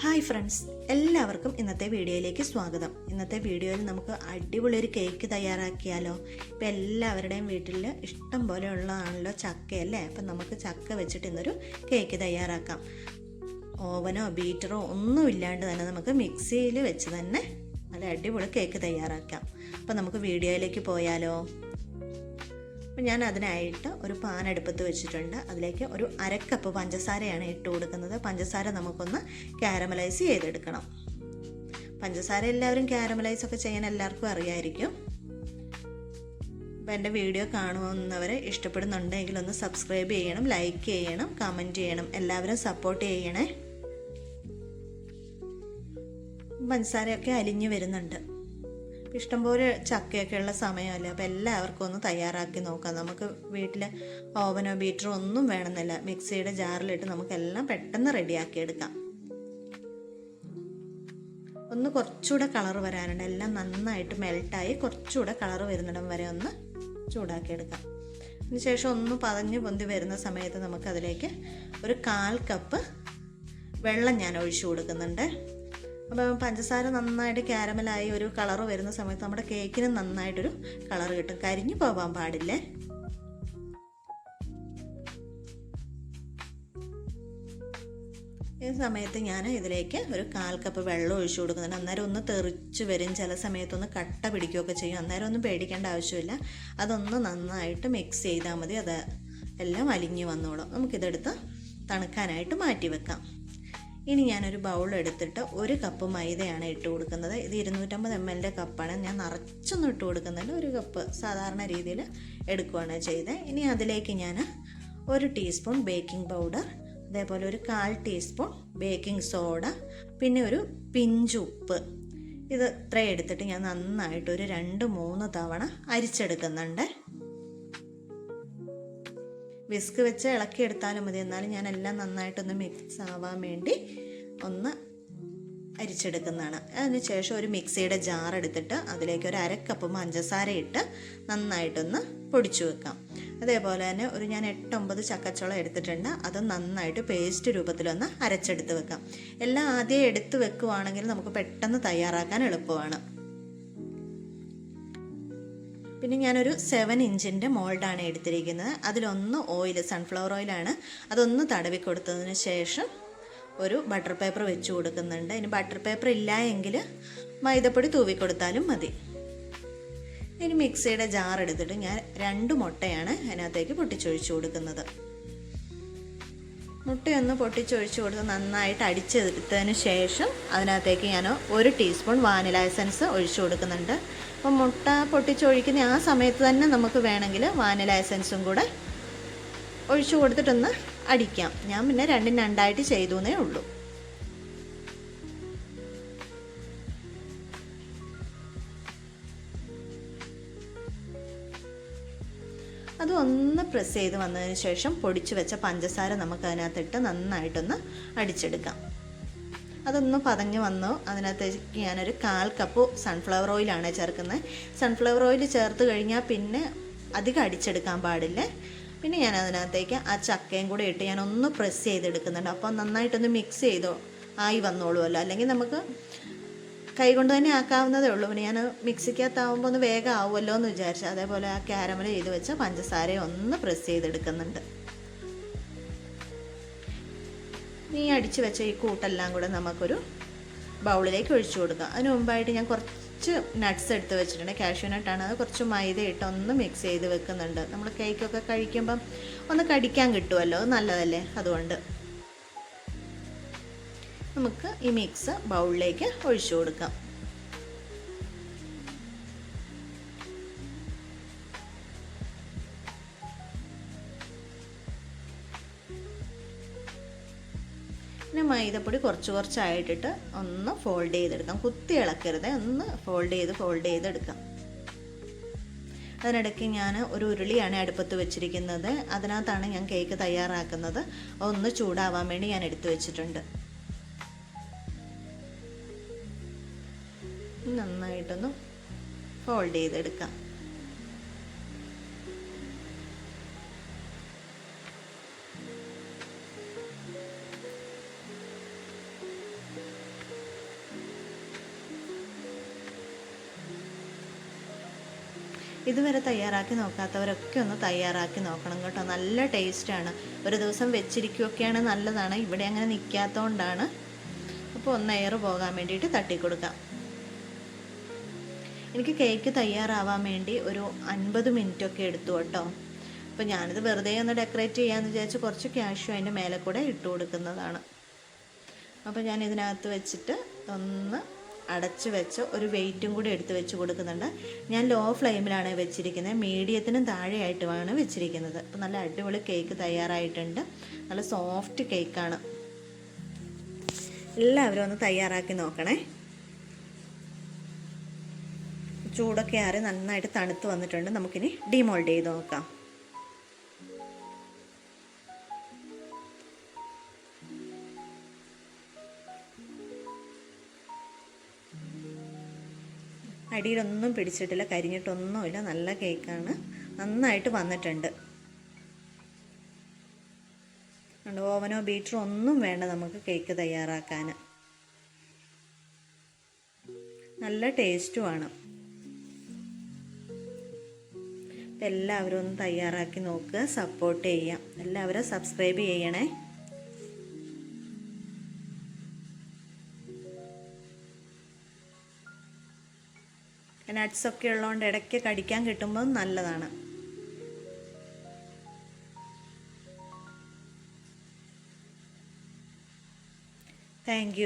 Hi friends എല്ലാവർക്കും ഇന്നത്തെ വീഡിയോയിലേക്ക് സ്വാഗതം. ഇന്നത്തെ വീഡിയോയിൽ നമുക്ക് അടിപൊളി ഒരു കേക്ക് തയ്യാറാക്കിയാലോ? ഇപ്പം എല്ലാവരുടെയും വീട്ടിൽ ഇഷ്ടം പോലെ ഉള്ളതാണല്ലോ ചക്കയല്ലേ അപ്പം നമുക്ക് ചക്ക വെച്ചിട്ട് ഇന്നൊരു കേക്ക് തയ്യാറാക്കാം. ഓവനോ ബീറ്ററോ ഒന്നും ഇല്ലാണ്ട് തന്നെ നമുക്ക് മിക്സിയിൽ വെച്ച് തന്നെ നല്ല അടിപൊളി കേക്ക് തയ്യാറാക്കാം. അപ്പം നമുക്ക് വീഡിയോയിലേക്ക് പോയാലോ? അപ്പം ഞാൻ അതിനായിട്ട് ഒരു പാൻ അടുപ്പത്ത് വെച്ചിട്ടുണ്ട്. അതിലേക്ക് ഒരു അരക്കപ്പ് പഞ്ചസാരയാണ് ഇട്ട് കൊടുക്കുന്നത്. പഞ്ചസാര നമുക്കൊന്ന് കാരമലൈസ് ചെയ്തെടുക്കണം. പഞ്ചസാര എല്ലാവരും കാരമലൈസ് ഒക്കെ ചെയ്യാൻ എല്ലാവർക്കും അറിയായിരിക്കും. അപ്പം എന്റെ വീഡിയോ കാണുന്നവർ ഇഷ്ടപ്പെടുന്നുണ്ടെങ്കിൽ ഒന്ന് സബ്സ്ക്രൈബ് ചെയ്യണം ലൈക്ക് ചെയ്യണം കമന്റ് ചെയ്യണം. എല്ലാവരും സപ്പോർട്ട് ചെയ്യണേ. പഞ്ചസാരയൊക്കെ അലിഞ്ഞു വരുന്നുണ്ട്. ഇഷ്ടംപോലെ ചക്കയൊക്കെ ഉള്ള സമയമല്ലേ? അപ്പോൾ എല്ലാവർക്കും ഒന്ന് തയ്യാറാക്കി നോക്കാം. നമുക്ക് വീട്ടിൽ ഓവനോ ബീറ്ററോ ഒന്നും വേണമെന്നില്ല. മിക്സിയുടെ ജാറിലിട്ട് നമുക്കെല്ലാം പെട്ടെന്ന് റെഡിയാക്കി എടുക്കാം. ഒന്ന് കുറച്ചുകൂടെ കളർ വരാനുണ്ട്. എല്ലാം നന്നായിട്ട് മെൽട്ടായി കുറച്ചുകൂടെ കളർ വരുന്നിടം വരെ ഒന്ന് ചൂടാക്കി എടുക്കാം. അതിനുശേഷം ഒന്ന് പതഞ്ഞ് പൊന്തി വരുന്ന സമയത്ത് നമുക്കതിലേക്ക് ഒരു കാൽ കപ്പ് വെള്ളം ഞാൻ ഒഴിച്ചു കൊടുക്കുന്നുണ്ട്. അപ്പോൾ പഞ്ചസാര നന്നായിട്ട് ക്യാരമലായി ഒരു കളർ വരുന്ന സമയത്ത് നമ്മുടെ കേക്കിന് നന്നായിട്ടൊരു കളർ കിട്ടും. കരിഞ്ഞു പോകാൻ പാടില്ലേ? ഈ സമയത്ത് ഞാൻ ഇതിലേക്ക് ഒരു കാൽ കപ്പ് വെള്ളം ഒഴിച്ചു കൊടുക്കുന്നുണ്ട്. അന്നേരം ഒന്ന് തെറിച്ച് വരും. ചില സമയത്തൊന്ന് കട്ട പിടിക്കുകയൊക്കെ ചെയ്യും. അന്നേരം ഒന്നും പേടിക്കേണ്ട ആവശ്യമില്ല. അതൊന്ന് നന്നായിട്ട് മിക്സ് ചെയ്താൽ മതി. അത് എല്ലാം അലിഞ്ഞു വന്നോളും. നമുക്കിതെടുത്ത് തണുക്കാനായിട്ട് മാറ്റി വെക്കാം. ഇനി ഞാനൊരു ബൗൾ എടുത്തിട്ട് ഒരു കപ്പ് മൈദയാണ് ഇട്ട് കൊടുക്കുന്നത്. ഇത് ഇരുന്നൂറ്റമ്പത് എം എല്ലിന്റെ കപ്പാണ് ഞാൻ നിറച്ചൊന്നും ഇട്ട് കൊടുക്കുന്നില്ല. ഒരു കപ്പ് സാധാരണ രീതിയിൽ എടുക്കുകയാണ് ചെയ്തത് ഇനി അതിലേക്ക് ഞാൻ ഒരു ടീസ്പൂൺ ബേക്കിംഗ് പൗഡർ അതേപോലെ ഒരു കാൽ ടീസ്പൂൺ ബേക്കിംഗ് സോഡ പിന്നെ ഒരു പിഞ്ച് ഉപ്പ്. ഇത് ഇത്രയും എടുത്തിട്ട് ഞാൻ നന്നായിട്ട് ഒരു രണ്ട് മൂന്ന് തവണ അരിച്ചെടുക്കുന്നുണ്ട്. വിസ്ക് വെച്ച് ഇളക്കിയെടുത്താലും മതി. എന്നാലും ഞാൻ എല്ലാം നന്നായിട്ടൊന്ന് മിക്സ് ആവാൻ വേണ്ടി ഒന്ന് അരിച്ചെടുക്കുന്നതാണ്. അതിനുശേഷം ഒരു മിക്സിയുടെ ജാർ എടുത്തിട്ട് അതിലേക്ക് ഒരു അരക്കപ്പ് പഞ്ചസാര ഇട്ട് നന്നായിട്ടൊന്ന് പൊടിച്ചു വെക്കാം. അതേപോലെ തന്നെ ഒരു ഞാൻ എട്ടൊമ്പത് ചക്കച്ചോളം എടുത്തിട്ടുണ്ട്. അത് നന്നായിട്ട് പേസ്റ്റ് രൂപത്തിലൊന്ന് അരച്ചെടുത്ത് വെക്കാം. എല്ലാം ആദ്യം എടുത്ത് വെക്കുവാണെങ്കിൽ നമുക്ക് പെട്ടെന്ന് തയ്യാറാക്കാൻ എളുപ്പമാണ്. പിന്നെ ഞാനൊരു സെവൻ ഇഞ്ചിന്റെ മോൾഡാണ് എടുത്തിരിക്കുന്നത്. അതിലൊന്ന് ഓയിൽ സൺഫ്ലവർ ഓയിലാണ് അതൊന്ന് തടവി കൊടുത്തതിന് ശേഷം ഒരു ബട്ടർ പേപ്പർ വെച്ച് കൊടുക്കുന്നുണ്ട്. ഇനി ബട്ടർ പേപ്പർ ഇല്ല എങ്കിൽ മൈദപ്പൊടി തൂവി കൊടുത്താലും മതി. ഇനി മിക്സിയുടെ ജാർ എടുത്തിട്ട് ഞാൻ രണ്ട് മുട്ടയാണ് അതിനകത്തേക്ക് പൊട്ടിച്ചൊഴിച്ചു കൊടുക്കുന്നത്. മുട്ടയൊന്ന് പൊട്ടിച്ചൊഴിച്ച് കൊടുത്ത് നന്നായിട്ട് അടിച്ചെടുത്തതിന് ശേഷം അതിനകത്തേക്ക് ഞാൻ ഒരു ടീസ്പൂൺ വാനില എസൻസ് ഒഴിച്ചു കൊടുക്കുന്നുണ്ട്. അപ്പം മുട്ട പൊട്ടിച്ചൊഴിക്കുന്ന ആ സമയത്ത് തന്നെ നമുക്ക് വേണമെങ്കിൽ വാനില എസൻസും കൂടെ ഒഴിച്ചു കൊടുത്തിട്ടൊന്ന് അടിക്കാം. ഞാൻ പിന്നെ രണ്ടും രണ്ടായിട്ട് ചെയ്തു എന്നേ ഉള്ളൂ. ഒന്ന് പ്രസ് ചെയ്ത് വന്നതിന് ശേഷം പൊടിച്ചു വെച്ച പഞ്ചസാര നമുക്ക് അതിനകത്തിട്ട് നന്നായിട്ടൊന്ന് അടിച്ചെടുക്കാം. അതൊന്ന് പതഞ്ഞ് വന്നു. അതിനകത്തേക്ക് ഞാനൊരു കാൽ കപ്പ് സൺഫ്ലവർ ഓയിലാണ് ചേർക്കുന്നത്. സൺഫ്ലവർ ഓയിൽ ചേർത്ത് കഴിഞ്ഞാൽ പിന്നെ അധികം അടിച്ചെടുക്കാൻ പാടില്ല. പിന്നെ ഞാൻ അതിനകത്തേക്ക് ആ ചക്കയും കൂടെ ഇട്ട് ഞാൻ ഒന്ന് പ്രസ് ചെയ്തെടുക്കുന്നുണ്ട്. അപ്പോൾ നന്നായിട്ടൊന്ന് മിക്സ് ചെയ്തോ ആയി വന്നോളുമല്ലോ. അല്ലെങ്കിൽ നമുക്ക് കൈ കൊണ്ട് തന്നെ ആക്കാവുന്നതേ ഉള്ളൂ. പിന്നെ ഞാൻ മിക്സിക്കകത്താവുമ്പോൾ ഒന്ന് വേഗം ആവുമല്ലോ എന്ന് വിചാരിച്ചു. അതേപോലെ ആ ക്യാരമൽ ചെയ്ത് വെച്ച പഞ്ചസാരയെ ഒന്ന് പ്രസ് ചെയ്തെടുക്കുന്നുണ്ട്. നീ അടിച്ചു വെച്ച ഈ കൂട്ടെല്ലാം കൂടെ നമുക്കൊരു ബൗളിലേക്ക് ഒഴിച്ചു കൊടുക്കാം. അതിന് മുമ്പായിട്ട് ഞാൻ കുറച്ച് നട്ട്സ് എടുത്ത് വെച്ചിട്ടുണ്ട്. കാഷ്യൂ നട്ടാണ് അത് കുറച്ച് മൈദ ഇട്ട് ഒന്ന് മിക്സ് ചെയ്ത് വെക്കുന്നുണ്ട്. നമ്മൾ കേക്കൊക്കെ കഴിക്കുമ്പം ഒന്ന് കടിക്കാൻ കിട്ടുമല്ലോ നല്ലതല്ലേ? അതുകൊണ്ട്. നമുക്ക് ഈ മിക്സ് ബൗളിലേക്ക് ഒഴിച്ചു കൊടുക്കാം. പിന്നെ മൈദപ്പൊടി കുറച്ച് കുറച്ചായിട്ടിട്ട് ഒന്ന് ഫോൾഡ് ചെയ്തെടുക്കാം. കുത്തി ഇളക്കരുത് ഒന്ന് ഫോൾഡ് ചെയ്ത് ഫോൾഡ് ചെയ്തെടുക്കാം. അതിനിടയ്ക്ക് ഞാൻ ഒരു ഉരുളിയാണ് അടുപ്പത്ത് വെച്ചിരിക്കുന്നത്. അതിനകത്താണ് ഞാൻ കേക്ക് തയ്യാറാക്കുന്നത്. ഒന്ന് ചൂടാവാൻ വേണ്ടി ഞാൻ എടുത്തു വെച്ചിട്ടുണ്ട്. നന്നായിട്ടൊന്ന് ഫോൾഡ് ചെയ്തെടുക്കാം. ഇതുവരെ തയ്യാറാക്കി നോക്കാത്തവരൊക്കെ ഒന്ന് തയ്യാറാക്കി നോക്കണം കേട്ടോ. നല്ല ടേസ്റ്റാണ് ഒരു ദിവസം വെച്ചിരിക്കുകയൊക്കെയാണ് നല്ലതാണ്. ഇവിടെ അങ്ങനെ നിൽക്കാത്തതുകൊണ്ടാണ് അപ്പോൾ ഒന്ന് എയർ പോകാൻ വേണ്ടിയിട്ട് തട്ടിക്കൊടുക്കാം. എനിക്ക് കേക്ക് തയ്യാറാവാൻ വേണ്ടി ഒരു അൻപത് മിനിറ്റൊക്കെ എടുത്തു കേട്ടോ. അപ്പോൾ ഞാനിത് വെറുതെ ഒന്ന് ഡെക്കറേറ്റ് ചെയ്യാമെന്ന് വിചാരിച്ച് കുറച്ച് ക്യാഷും അതിന്റെ മേലെ കൂടെ ഇട്ട് കൊടുക്കുന്നതാണ്. അപ്പോൾ ഞാൻ ഇതിനകത്ത് വെച്ചിട്ട് ഒന്ന് അടച്ച് വെച്ച് ഒരു വെയിറ്റും കൂടി എടുത്ത് വെച്ച് കൊടുക്കുന്നുണ്ട്. ഞാൻ ലോ ഫ്ലെയിമിലാണ് വെച്ചിരിക്കുന്നത്. മീഡിയത്തിനും താഴെയായിട്ടുമാണ് വെച്ചിരിക്കുന്നത്. അപ്പോൾ നല്ല അടിപൊളി കേക്ക് തയ്യാറായിട്ടുണ്ട്. നല്ല സോഫ്റ്റ് കേക്കാണ് എല്ലാവരും ഒന്ന് തയ്യാറാക്കി നോക്കണേ. ചൂടൊക്കെ ആറി നന്നായിട്ട് തണുത്ത് വന്നിട്ടുണ്ട്. നമുക്കിനി ഡിമോൾഡ് ചെയ്ത് നോക്കാം. അടിയിലൊന്നും പിടിച്ചിട്ടില്ല കരിഞ്ഞിട്ടൊന്നുമില്ല. നല്ല കേക്കാണ്. നന്നായിട്ട് വന്നിട്ടുണ്ട്. ഓവനോ ബീറ്ററോ ഒന്നും വേണ്ട നമുക്ക് കേക്ക് തയ്യാറാക്കാൻ നല്ല ടേസ്റ്റുമാണ്. എല്ലാവരും ഒന്ന് തയ്യാറാക്കി നോക്കുക സപ്പോർട്ട് ചെയ്യാം. എല്ലാവരും സബ്സ്ക്രൈബ് ചെയ്യണേ. നട്ട്സൊക്കെ ഉള്ളതുകൊണ്ട് ഇടയ്ക്ക് കടിക്കാൻ കിട്ടുമ്പോൾ നല്ലതാണ്. താങ്ക്